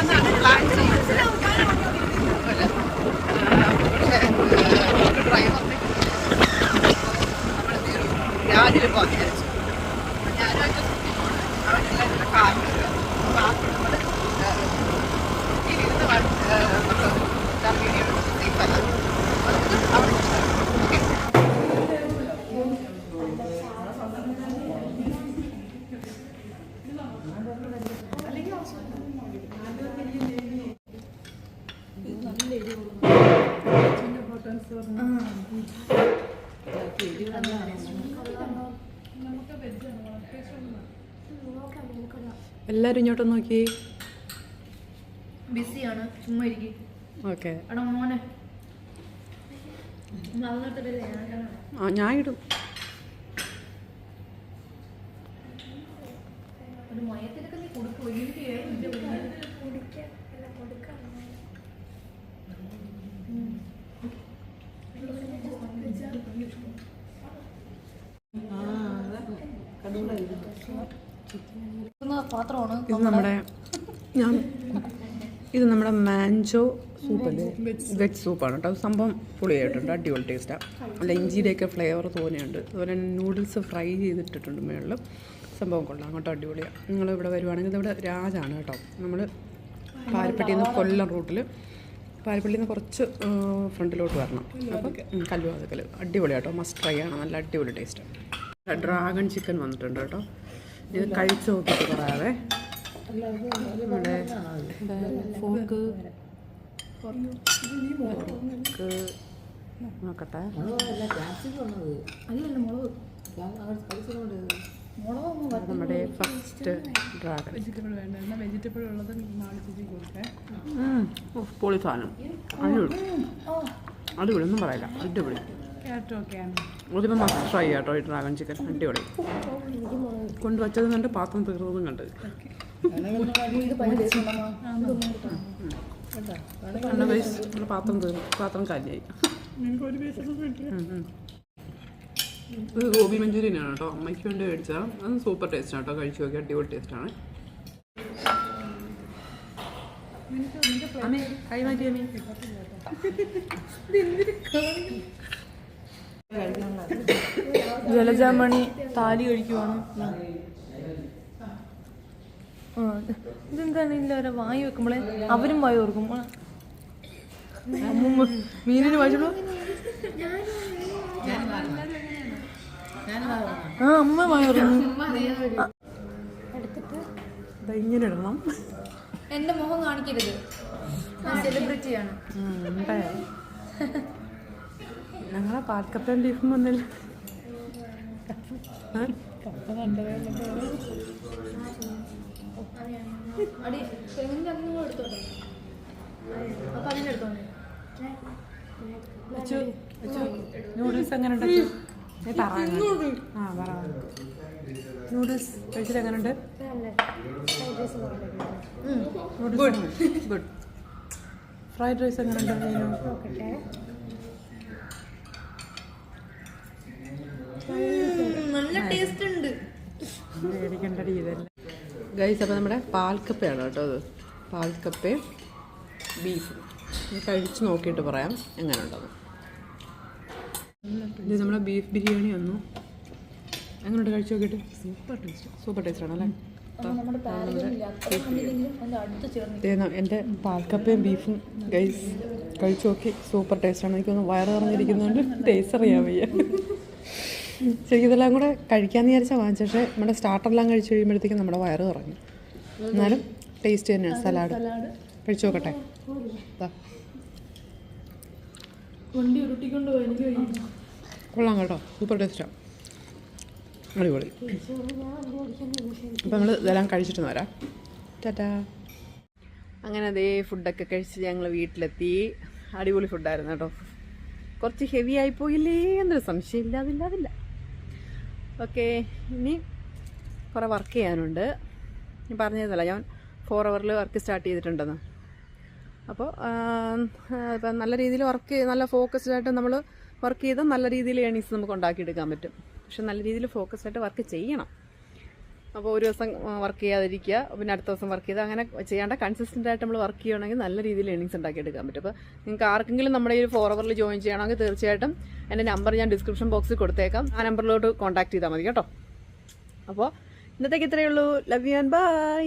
പോകാന്നാണ് plan ചെയ്യുന്നത് അതുപോലെ, ആ, പക്ഷേ, നമുക്ക് ഡ്രൈവറിനെ നമ്മളെന്ത് ചെയ്തു? രാവിലെ പോകാൻ വിചാരിച്ചു അപ്പൊ ഞാനും എന്റെ സുഹൃത്തും പോണ്. അവരെല്ലാവരും കൂടെ കാറിൽ കയറി. അപ്പൊ ആ നമ്മൾ, ആ, ഇരുന്ന് വണ്ടി, ആ, നമ്മൾ എന്താ വീഡിയോ എടുത്ത് safe അല്ല. അതുകൊണ്ട് അവിടെ വെച്ചിട്ട് ഓക്കേ. എല്ലാവരും ഇങ്ങോട്ട് നോക്കി. ബിസിയാണ്. ചുമ്മാ ഇരിക്കും. ഓക്കെ. എടാ മോനെ. ആ ഞാൻ ഇടും. നീ കൊടുക്കും. ഇത് നമ്മുടെ ഞാൻ ഇത് നമ്മുടെ മാഞ്ചോ വെജ് സൂപ്പാണ് കേട്ടോ. സംഭവം പുളിയായിട്ടുണ്ട്. അടിപൊളി ടേസ്റ്റാണ് അല്ല ഇഞ്ചിയുടെയൊക്കെ ഫ്ലേവർ തോനെയുണ്ട് അതുപോലെ തന്നെ നൂഡിൽസ് ഫ്രൈ ചെയ്തിട്ടിട്ടുണ്ട് മുകളിൽ സംഭവം കൊള്ളാം കേട്ടോ. അടിപൊളിയാണ് നിങ്ങൾ ഇവിടെ വരുവാണെങ്കിൽ ഇവിടെ രാജാണ് കേട്ടോ. നമ്മൾ പാരപ്പട്ടിയിൽ നിന്ന് കൊല്ലം റൂട്ടിൽ പാരപ്പള്ളിയിൽ നിന്ന് കുറച്ച് ഫ്രണ്ടിലോട്ട് വരണം. അപ്പം കല്ലുവാതക്കൽ അടിപൊളിയാട്ടോ മസ്റ്റ് ട്രൈ ആണ്. നല്ല അടിപൊളി ടേസ്റ്റ് ഡ്രാഗൺ ചിക്കൻ വന്നിട്ടുണ്ട് കേട്ടോ. ഇത് കഴിച്ച് നോക്കിയിട്ട് പറയാവേ. നമ്മുടെ ഫോർക്ക് നോക്കട്ടെ. നമ്മുടെ ഫസ്റ്റ് ഡ്രാഗൺ വെജിറ്റബിൾ ഉള്ളത് പൊളി സാധനം അടിപൊളി. അടിപൊളി ഒന്നും പറയില്ല. അടിപൊളി. അതിപ്പോൾ മസ്റ്റ് ട്രൈ ചെയ്യാട്ടോ ഈ ഡ്രാഗൺ ചിക്കൻ അടിപൊളി. കൊണ്ടുവച്ചതും കണ്ട് പാത്രം തീർന്നതും കണ്ട്. ടേസ്റ്റ് പാത്രം തീർന്നു പാത്രം കാലിയായി. ഇത് ഗോബി മഞ്ചൂരിയനാണ് കേട്ടോ. അമ്മയ്ക്ക് വേണ്ടി മേടിച്ചാൽ അത് സൂപ്പർ ടേസ്റ്റ് ആണ് കേട്ടോ. കഴിച്ചു നോക്കി അടിപൊളി ടേസ്റ്റാണ് അമ്മേ കൈ മാറ്റി അമ്മേ. ജലജാമണി താലി കഴിക്കുവാണ്. ഇതെന്താണ്? ഇല്ല അവരെ വായി വെക്കുമ്പോളെ അവരും വായി ഓർക്കും. ആ. അമ്മൂമ്മ മീനിന് വായിച്ചോളൂ. ആ അമ്മ വായി ഓർക്കുന്നു. ഇങ്ങനെ ഇടണം. എന്റെ മുഖം കാണിക്കരുത്. സെലിബ്രിറ്റിയാണ്. ഞങ്ങളെ പാൽക്കപ്പയും ബീഫും വന്നില്ല നൂഡിൽസ് എങ്ങനെ ഉണ്ട്. ആ പറ നൂഡിൽസ് കഴിച്ചിട്ട് എങ്ങനെയുണ്ട് ഗുഡ് ഗുഡ് ഫ്രൈഡ് റൈസ് എങ്ങനെയുണ്ട്? നല്ല ടേസ്റ്റ് ഉണ്ട്. മേടിക്കേണ്ടടി ഇതല്ല. ഗൈസ് അപ്പോൾ നമ്മുടെ പാൽക്കപ്പയാണ് കേട്ടോ അത്. പാൽക്കപ്പയും ബീഫും കഴിച്ച് നോക്കിയിട്ട് പറയാം എങ്ങനെ ഉണ്ടെന്ന് ഇത് നമ്മുടെ ബീഫ് ബിരിയാണി വന്നു. എങ്ങനെയുണ്ട് കഴിച്ച് നോക്കിയിട്ട്? സൂപ്പർ ടേസ്റ്റ് സൂപ്പർ ടേസ്റ്റ് ആണല്ലേ? എന്റെ പാൽക്കപ്പയും ബീഫും ഗൈസ് കഴിച്ച് നോക്കി. സൂപ്പർ ടേസ്റ്റാണ് എനിക്കൊന്ന് വയറ് നിറഞ്ഞിരിക്കുന്നതുകൊണ്ട് ടേസ്റ്റ് അറിയാൻ വയ്യ. ശരിക്കും ഇതെല്ലാം കൂടെ കഴിക്കാമെന്ന് വിചാരിച്ചാൽ വാങ്ങിച്ചു. പക്ഷേ നമ്മുടെ സ്റ്റാർട്ടറെല്ലാം കഴിച്ച് കഴിയുമ്പോഴത്തേക്കും നമ്മുടെ വയറ് നിറഞ്ഞു എന്നാലും ടേസ്റ്റ് തന്നെയാണ് സലാഡ് കഴിച്ചു നോക്കട്ടെ. കൊള്ളാം കേട്ടോ. സൂപ്പർ ടേസ്റ്റാണ് അടിപൊളി. അപ്പം നമ്മൾ ഇതെല്ലാം കഴിച്ചിട്ട് വരാം. ടാറ്റാ. അങ്ങനെ അതേ ഫുഡൊക്കെ കഴിച്ച് ഞങ്ങൾ വീട്ടിലെത്തി. അടിപൊളി ഫുഡായിരുന്നു കേട്ടോ. കുറച്ച് ഹെവി ആയിപ്പോയില്ലേ എന്നൊരു സംശയം ഇല്ല അതില്ല അതില്ല ഓക്കെ ഇനി കുറേ വർക്ക് ചെയ്യാനുണ്ട്. ഞാൻ പറഞ്ഞതല്ല ഞാൻ ഫോർ അവറിൽ വർക്ക് സ്റ്റാർട്ട് ചെയ്തിട്ടുണ്ടെന്ന്. അപ്പോൾ ഇപ്പം നല്ല രീതിയിൽ വർക്ക് നല്ല ഫോക്കസ്ഡ് ആയിട്ട് നമ്മൾ വർക്ക് ചെയ്താൽ നല്ല രീതിയിൽ ഏണിങ്സ് നമുക്ക് ഉണ്ടാക്കിയെടുക്കാൻ പറ്റും. പക്ഷെ നല്ല രീതിയിൽ ഫോക്കസ്ഡ് ആയിട്ട് വർക്ക് ചെയ്യണം. അപ്പോൾ ഒരു ദിവസം വർക്ക് ചെയ്യാതിരിക്കുക. പിന്നെ അടുത്ത ദിവസം വർക്ക് ചെയ്ത് അങ്ങനെ ചെയ്യാണ്ട് കൺസിസ്റ്റന്റ് ആയിട്ട് നമ്മൾ വർക്ക് ചെയ്യുകയാണെങ്കിൽ നല്ല രീതിയിൽ ഏണിങ്സ് ഉണ്ടാക്കിയെടുക്കാൻ പറ്റും. അപ്പോൾ നിങ്ങൾക്ക് ആർക്കെങ്കിലും നമ്മുടെ ഈ ഫോർ അവറിൽ ജോയിൻ ചെയ്യണമെങ്കിൽ തീർച്ചയായിട്ടും എന്റെ നമ്പർ ഞാൻ ഡിസ്ക്രിപ്ഷൻ ബോക്സിൽ കൊടുത്തേക്കാം. ആ നമ്പറിലോട്ട് കോൺടാക്ട് ചെയ്താൽ മതി കേട്ടോ. അപ്പോൾ ഇന്നത്തേക്ക് ഇത്രയേ ഉള്ളൂ. Love you and by